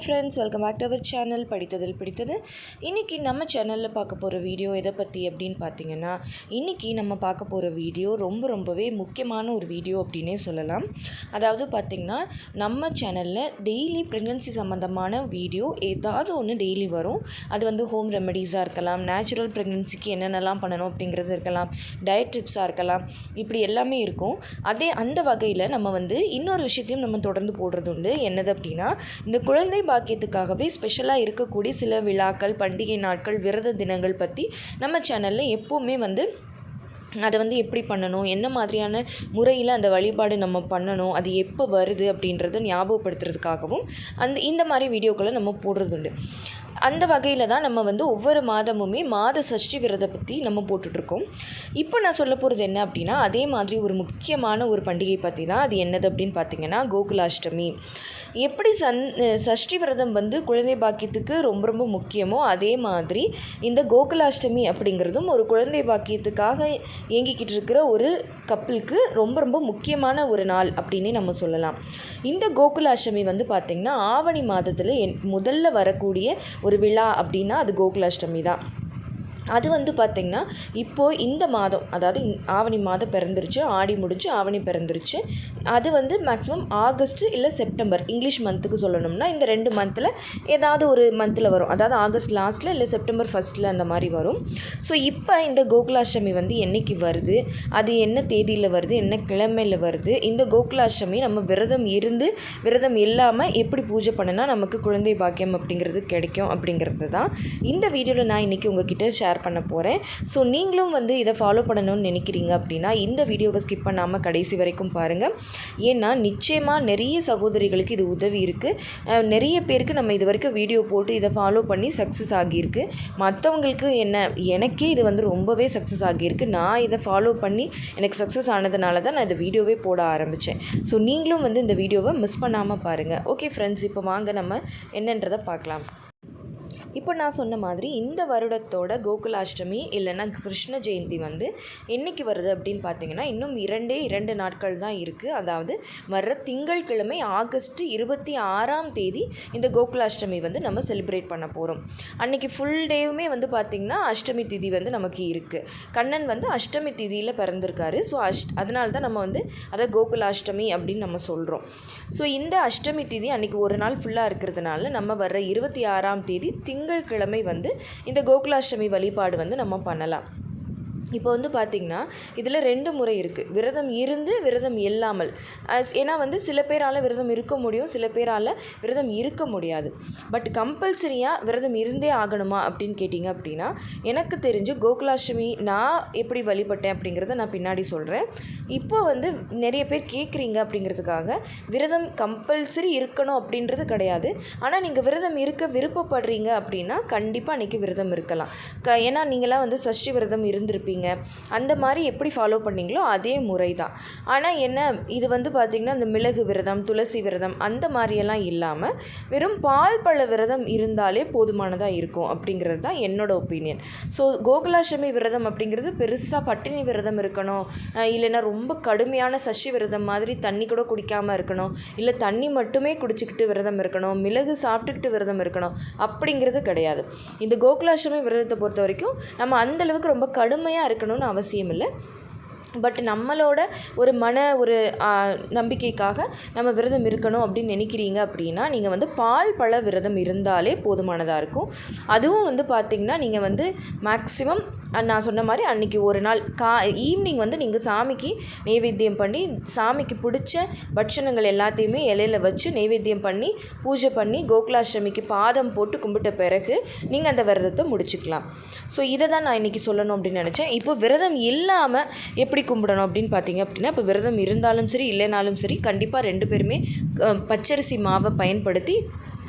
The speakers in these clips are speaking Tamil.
Hi friends welcome back to our channel படித்ததில் பிடித்தது இன்றைக்கி நம்ம சேனலில் பார்க்க போகிற வீடியோ எதை பற்றி அப்படின்னு பார்த்தீங்கன்னா இன்றைக்கி நம்ம பார்க்க போகிற வீடியோ ரொம்ப ரொம்பவே முக்கியமான ஒரு வீடியோ அப்படின்னே சொல்லலாம். அதாவது பார்த்திங்கன்னா நம்ம சேனலில் டெய்லி ப்ரெக்னன்சி சம்மந்தமான வீடியோ ஏதாவது ஒன்று டெய்லி வரும். அது வந்து ஹோம் ரெமெடிஸாக இருக்கலாம் நேச்சுரல் ப்ரெக்னன்சிக்கு என்னென்னலாம் பண்ணணும் அப்படிங்கிறது இருக்கலாம் டயட் டிப்ஸாக இருக்கலாம் இப்படி எல்லாமே இருக்கும். அதே அந்த வகையில் நம்ம வந்து இன்னொரு விஷயத்தையும் நம்ம தொடர்ந்து போடுறது உண்டு. என்னது அப்படின்னா இந்த குழந்தை பாக்கியத்துக்காகவே ஸ்பெஷலாக இருக்கக்கூடிய சில விழாக்கள் பண்டிகை நாட்கள் விரத தினங்கள் பற்றி நம்ம சேனலில் எப்போவுமே வந்து அதை வந்து எப்படி பண்ணணும் என்ன மாதிரியான முறையில் அந்த வழிபாடு நம்ம பண்ணணும் அது எப்போ வருது அப்படின்றத ஞாபகப்படுத்துறதுக்காகவும் அந்த இந்த மாதிரி வீடியோக்களை நம்ம போடுறது உண்டு அந்த வகையில் தான் நம்ம வந்து ஒவ்வொரு மாதமுமே மாத சஷ்டி விரதம் பற்றி நம்ம போட்டுட்ருக்கோம். இப்போ நான் சொல்ல போகிறது என்ன அப்படின்னா அதே மாதிரி ஒரு முக்கியமான ஒரு பண்டிகை பற்றி தான். அது என்னது அப்படின்னு பார்த்தீங்கன்னா கோகுலாஷ்டமி. எப்படி சன் சஷ்டி விரதம் வந்து குழந்தை பாக்கியத்துக்கு ரொம்ப ரொம்ப முக்கியமோ அதே மாதிரி இந்த கோகுலாஷ்டமி அப்படிங்கிறதும் ஒரு குழந்தை பாக்கியத்துக்காக இயங்கிக்கிட்டு இருக்கிற ஒரு கப்பலுக்கு ரொம்ப ரொம்ப முக்கியமான ஒரு நாள் அப்படின்னே நம்ம சொல்லலாம். இந்த கோகுலாஷ்டமி வந்து பார்த்திங்கன்னா ஆவணி மாதத்தில் என் முதல்ல வரக்கூடிய ஒரு விழா அப்படின்னா அது கோகுலாஷ்டமி தான். அது வந்து பார்த்திங்கன்னா இப்போது இந்த மாதம் அதாவது இந்- ஆவணி மாதம் பிறந்துருச்சு ஆடி முடிஞ்சு ஆவணி பிறந்துருச்சு. அது வந்து மேக்ஸிமம் ஆகஸ்ட் இல்லை செப்டம்பர் இங்கிலீஷ் மந்த்துக்கு சொல்லணும்னா இந்த ரெண்டு மந்தில் ஏதாவது ஒரு மந்தில் வரும். அதாவது ஆகஸ்ட் லாஸ்ட்டில் இல்லை செப்டம்பர் ஃபஸ்ட்டில் அந்த மாதிரி வரும். ஸோ இப்போ இந்த கோகுலாஷ்டமி வந்து என்னைக்கு வருது? அது என்ன தேதியில் வருது? என்ன கிழமையில் வருது? இந்த கோகுலாஷ்டமி நம்ம விரதம் இருந்து விரதம் இல்லாமல் எப்படி பூஜை பண்ணினா நமக்கு குழந்தை பாக்கியம் அப்படிங்கிறது கிடைக்கும் அப்படிங்கிறது தான். இந்த வீடியோவில் நான் இன்றைக்கி உங்ககிட்ட ஷேர் பண்ண போகிறேன் ஸோ நீங்களும் வந்து இதை ஃபாலோ பண்ணணும்னு நினைக்கிறீங்க அப்படின்னா இந்த வீடியோவை ஸ்கிப் பண்ணாமல் கடைசி வரைக்கும் பாருங்கள் ஏன்னா நிச்சயமாக நிறைய சகோதரிகளுக்கு இது உதவி இருக்குது நிறைய பேருக்கு நம்ம இது வரைக்கும் வீடியோ போட்டு இதை ஃபாலோ பண்ணி சக்ஸஸ் ஆகியிருக்கு. மற்றவங்களுக்கு என்ன எனக்கே இது வந்து ரொம்பவே சக்ஸஸ் ஆகியிருக்கு. நான் இதை ஃபாலோ பண்ணி எனக்கு சக்ஸஸ் ஆனதுனால தான் நான் இந்த வீடியோவே போட ஆரம்பித்தேன் ஸோ நீங்களும் வந்து இந்த வீடியோவை மிஸ் பண்ணாமல் பாருங்கள் ஓகே ஃப்ரெண்ட்ஸ் இப்போ வாங்க நம்ம என்னன்றதை பார்க்கலாம். இப்போ நான் சொன்ன மாதிரி இந்த வருடத்தோட கோகுலாஷ்டமி இல்லைன்னா கிருஷ்ண ஜெயந்தி வந்து என்னைக்கு வருது அப்படின்னு பார்த்தீங்கன்னா இன்னும் இரண்டே இரண்டு நாட்கள் தான் இருக்குது அதாவது வர்ற திங்கட்கிழமை ஆகஸ்ட் இருபத்தி ஆறாம் தேதி இந்த கோகுலாஷ்டமி வந்து நம்ம செலிப்ரேட் பண்ண போகிறோம் அன்றைக்கி ஃபுல் டேவுமே வந்து பார்த்திங்கன்னா அஷ்டமி திதி வந்து நமக்கு இருக்குது கண்ணன் வந்து அஷ்டமி திதியில் பிறந்திருக்காரு. ஸோ அஷ்ட் அதனால தான் நம்ம வந்து அதை கோகுலாஷ்டமி அப்படின்னு நம்ம சொல்கிறோம் ஸோ இந்த அஷ்டமி திதி அன்றைக்கி ஒரு நாள் ஃபுல்லாக இருக்கிறதுனால நம்ம வர்ற இருபத்தி ஆறாம் தேதி திங் திங்கட்கிழமை வந்து இந்த கோகுலாஷ்டமி வழிபாடு வந்து நம்ம பண்ணலாம். இப்போ வந்து பார்த்திங்கன்னா இதில் ரெண்டு முறை இருக்குது விரதம் இருந்து விரதம் இல்லாமல். ஏன்னா வந்து சில பேரால் விரதம் இருக்க முடியும் சில பேரால் விரதம் இருக்க முடியாது. பட் கம்பல்சரியாக விரதம் இருந்தே ஆகணுமா அப்படின்னு கேட்டிங்க அப்படின்னா எனக்கு தெரிஞ்சு கோகுலாஷ்டமி நான் எப்படி வழிபட்டேன் அப்படிங்கிறத நான் பின்னாடி சொல்கிறேன் இப்போ வந்து நிறைய பேர் கேட்குறீங்க அப்படிங்கிறதுக்காக விரதம் கம்பல்சரி இருக்கணும் அப்படின்றது கிடையாது. ஆனால் நீங்கள் விரதம் இருக்க விருப்பப்படுறீங்க அப்படின்னா கண்டிப்பாக அன்றைக்கி விரதம் இருக்கலாம். க ஏன்னா நீங்களாம் வந்து சஷ்டி விரதம் இருந்திருப்பீங்க. அந்த மாதிரி எப்படி ஃபாலோ பண்ணீங்களோ அதே முறை தான் ஆனால் என்ன இது வந்து பார்த்திங்கன்னா இந்த மிளகு விரதம் துளசி விரதம் அந்த மாதிரியெல்லாம் இல்லாமல் வெறும் பால் பழ விரதம் இருந்தாலே போதுமானதாக இருக்கும் அப்படிங்கிறது தான் என்னோட ஒப்பீனியன் ஸோ கோகுலாஷ்டமி விரதம் அப்படிங்கிறது பெருசாக பட்டினி விரதம் இருக்கணும். இல்லைன்னா ரொம்ப கடுமையான சஷி விரதம் மாதிரி தண்ணி கூட குடிக்காமல் இருக்கணும். இல்லை தண்ணி மட்டுமே குடிச்சிக்கிட்டு விரதம் இருக்கணும். மிளகு சாப்பிட்டுக்கிட்டு விரதம் இருக்கணும். அப்படிங்கிறது கிடையாது. இந்த கோகுலாஷ்டமி விரதத்தை பொறுத்த வரைக்கும் நம்ம அந்த அளவுக்கு ரொம்ப கடுமையாக இருக்கணும்னு அவசியம் இல்லை பட் நம்மளோட ஒரு மன ஒரு நம்பிக்கைக்காக நம்ம விரதம் இருக்கணும் அப்படின்னு நினைக்கிறீங்க அப்படின்னா நீங்கள் வந்து பால் பழ விரதம் இருந்தாலே போதுமானதாக இருக்கும். அதுவும் வந்து பார்த்திங்கன்னா நீங்கள் வந்து மேக்ஸிமம் நான் சொன்ன மாதிரி அன்றைக்கி ஒரு நாள் கா ஈவினிங் வந்து நீங்கள் சாமிக்கு நெய்வேத்தியம் பண்ணி சாமிக்கு பிடிச்ச பட்சணங்கள் எல்லாத்தையுமே இலையில வச்சு நெய்வேத்தியம் பண்ணி பூஜை பண்ணி கோகுலாஷ்டமிக்கு பாதம் போட்டு கும்பிட்ட பிறகு நீங்கள் அந்த விரதத்தை முடிச்சுக்கலாம். ஸோ இதை தான் நான் இன்றைக்கி சொல்லணும் அப்படின்னு நினச்சேன். இப்போ விரதம் இல்லாமல் எப்படி கும்பிடணும் அப்படின்னு பார்த்தீங்க அப்படின்னா இப்போ விரதம் இருந்தாலும் சரி இல்லைனாலும் சரி கண்டிப்பாக ரெண்டு பேருமே பச்சரிசி மாவை பயன்படுத்தி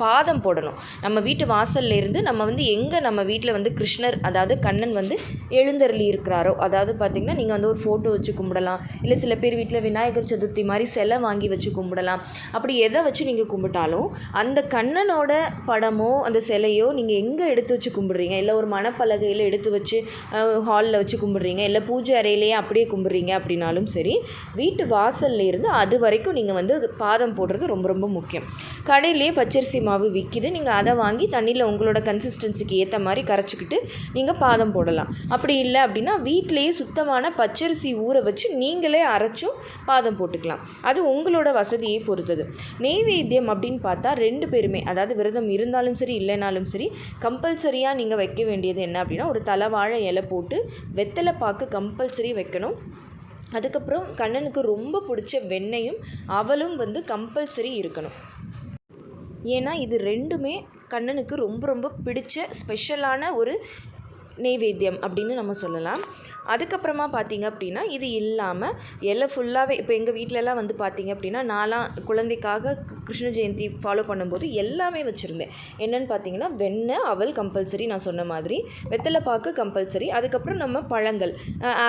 பாதம் போடணும். நம்ம வீட்டு வாசல்ல இருந்து நம்ம வந்து எங்கே நம்ம வீட்டில் வந்து கிருஷ்ணர் அதாவது கண்ணன் வந்து எழுந்தருளி இருக்கிறாரோ அதாவது பார்த்திங்கன்னா நீங்கள் வந்து ஒரு ஃபோட்டோ வச்சு கும்பிடலாம். இல்லை சில பேர் வீட்டில் விநாயகர் சதுர்த்தி மாதிரி சிலை வாங்கி வச்சு கும்பிடலாம். அப்படி எதை வச்சு நீங்கள் கும்பிட்டாலும் அந்த கண்ணனோட படமோ அந்த சிலையோ நீங்கள் எங்கே எடுத்து வச்சு கும்பிடுறீங்க? இல்லை ஒரு மணப்பலகையில் எடுத்து வச்சு ஹாலில் வச்சு கும்பிடுறீங்க? இல்லை பூஜை அறையிலேயே அப்படியே கும்பிட்றீங்க அப்படின்னாலும் சரி வீட்டு வாசல்ல இருந்து அது வரைக்கும் நீங்கள் வந்து பாதம் போடுறது ரொம்ப ரொம்ப முக்கியம். கடையிலேயே பச்சரிசி மா மாவு விற்கிது நீங்கள் அதை வாங்கி தண்ணியில் உங்களோட கன்சிஸ்டன்சிக்கு ஏற்ற மாதிரி கரைச்சிக்கிட்டு நீங்கள் பாதம் போடலாம். அப்படி இல்லை அப்படின்னா வீட்டிலேயே சுத்தமான பச்சரிசி ஊற வச்சு நீங்களே அரைச்சும் பாதம் போட்டுக்கலாம். அது உங்களோட வசதியை பொறுத்தது. நெய்வேத்தியம் அப்படின்னு பார்த்தா ரெண்டு பேருமே அதாவது விரதம் இருந்தாலும் சரி இல்லைனாலும் சரி கம்பல்சரியாக நீங்கள் வைக்க வேண்டியது என்ன அப்படின்னா ஒரு தலைவாழை இலை போட்டு வெத்தலை பாக்கு கம்பல்சரி வைக்கணும். அதுக்கப்புறம் கண்ணனுக்கு ரொம்ப பிடிச்ச வெண்ணையும் அவளும் வந்து கம்பல்சரி இருக்கணும். ஏன்னா இது ரெண்டுமே கண்ணனுக்கு ரொம்ப ரொம்ப பிடிச்ச ஸ்பெஷலான ஒரு நெய்வேத்தியம் அப்படின்னு நம்ம சொல்லலாம். அதுக்கப்புறமா பார்த்தீங்க அப்படின்னா இது இல்லாமல் இலை ஃபுல்லாகவே இப்போ எங்கள் வீட்டிலலாம் வந்து பார்த்தீங்க அப்படின்னா நான்லாம் குழந்தைக்காக கிருஷ்ண ஜெயந்தி ஃபாலோ பண்ணும்போது எல்லாமே வச்சுருந்தேன். என்னென்னு பார்த்தீங்கன்னா வெண்ணெய் அவல் கம்பல்சரி நான் சொன்ன மாதிரி வெத்தலை பாக்கு கம்பல்சரி அதுக்கப்புறம் நம்ம பழங்கள்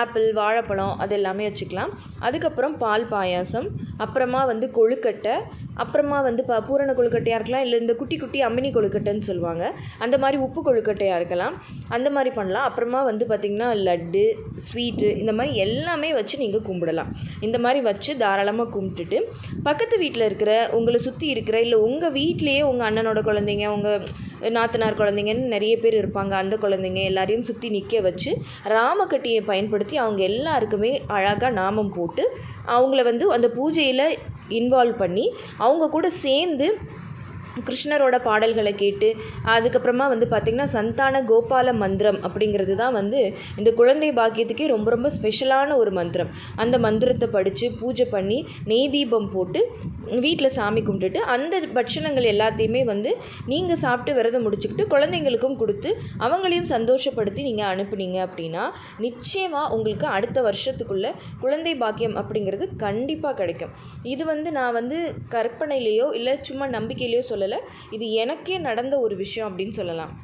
ஆப்பிள் வாழைப்பழம் அது எல்லாமே வச்சுக்கலாம். அதுக்கப்புறம் பால் பாயாசம் அப்புறமா வந்து கொழுக்கட்டை அப்புறமா வந்து ப பூரண கொழுக்கட்டையாக இருக்கலாம் இல்லை இந்த குட்டி குட்டி அம்மினி கொழுக்கட்டைன்னு சொல்லுவாங்க. அந்த மாதிரி உப்பு கொழுக்கட்டையாக இருக்கலாம். அந்த மாதிரி பண்ணலாம். அப்புறமா வந்து பார்த்திங்கன்னா லட்டு ஸ்வீட்டு இந்த மாதிரி எல்லாமே வச்சு நீங்கள் கும்பிடலாம். இந்த மாதிரி வச்சு தாராளமாக கும்பிட்டுட்டு பக்கத்து வீட்டில் இருக்கிற உங்களை சுற்றி இருக்கிற இல்லை உங்கள் வீட்டிலையே உங்கள் அண்ணனோட குழந்தைங்க உங்கள் நாத்தனார் குழந்தைங்கன்னு நிறைய பேர் இருப்பாங்க. அந்த குழந்தைங்க எல்லாரையும் சுற்றி நிற்க வச்சு ராமக்கட்டியை பயன்படுத்தி அவங்க எல்லாருக்குமே அழகாக நாமம் போட்டு அவங்கள வந்து அந்த பூஜையில் இன்வால்வ் பண்ணி அவங்க கூட சேர்ந்து கிருஷ்ணரோட பாடல்களை கேட்டு அதுக்கப்புறமா வந்து பார்த்திங்கன்னா சந்தான கோபால மந்திரம் அப்படிங்கிறது தான் வந்து இந்த குழந்தை பாக்கியத்துக்கே ரொம்ப ரொம்ப ஸ்பெஷலான ஒரு மந்திரம். அந்த மந்திரத்தை படித்து பூஜை பண்ணி நெய் தீபம் போட்டு வீட்டில் சாமி கும்பிட்டுட்டு அந்த பட்சணங்கள் எல்லாத்தையுமே வந்து நீங்கள் சாப்பிட்டு விரதம் முடிச்சுக்கிட்டு குழந்தைங்களுக்கும் கொடுத்து அவங்களையும் சந்தோஷப்படுத்தி நீங்கள் அனுப்புனீங்க அப்படின்னா நிச்சயமாக உங்களுக்கு அடுத்த வருஷத்துக்குள்ளே குழந்தை பாக்கியம் அப்படிங்கிறது கண்டிப்பாக கிடைக்கும். இது வந்து நான் வந்து கற்பனையிலேயோ இல்லை சும்மா நம்பிக்கையிலையோ சொல்லலை இது எனக்கே நடந்த ஒரு விஷயம் அப்படின்னு சொல்லலாம்.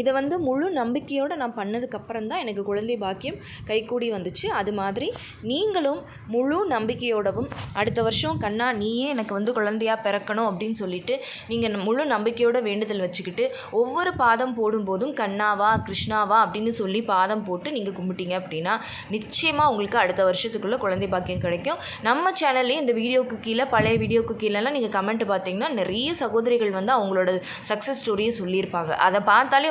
இதை வந்து முழு நம்பிக்கையோடு நான் பண்ணதுக்கப்புறம் தான் எனக்கு குழந்தை பாக்கியம் கைகூடி வந்துச்சு. அது மாதிரி நீங்களும் முழு நம்பிக்கையோடவும் அடுத்த வருஷம் கண்ணா நீயே எனக்கு வந்து குழந்தையா பிறக்கணும் அப்படின்னு சொல்லிட்டு நீங்கள் முழு நம்பிக்கையோட வேண்டுதல் வச்சுக்கிட்டு ஒவ்வொரு பாதம் போடும்போதும் கண்ணாவா கிருஷ்ணாவா அப்படின்னு சொல்லி பாதம் போட்டு நீங்கள் கும்பிட்டீங்க அப்படின்னா நிச்சயமாக உங்களுக்கு அடுத்த வருஷத்துக்குள்ளே குழந்தை பாக்கியம் கிடைக்கும். நம்ம சேனல்லேயே இந்த வீடியோக்கு கீழே பழைய வீடியோக்கு கீழேலாம் நீங்கள் கமெண்ட் பார்த்தீங்கன்னா நிறைய சகோதரிகள் வந்து அவங்களோட சக்ஸஸ் ஸ்டோரியை சொல்லியிருப்பாங்க. அதை பார்த்தாலே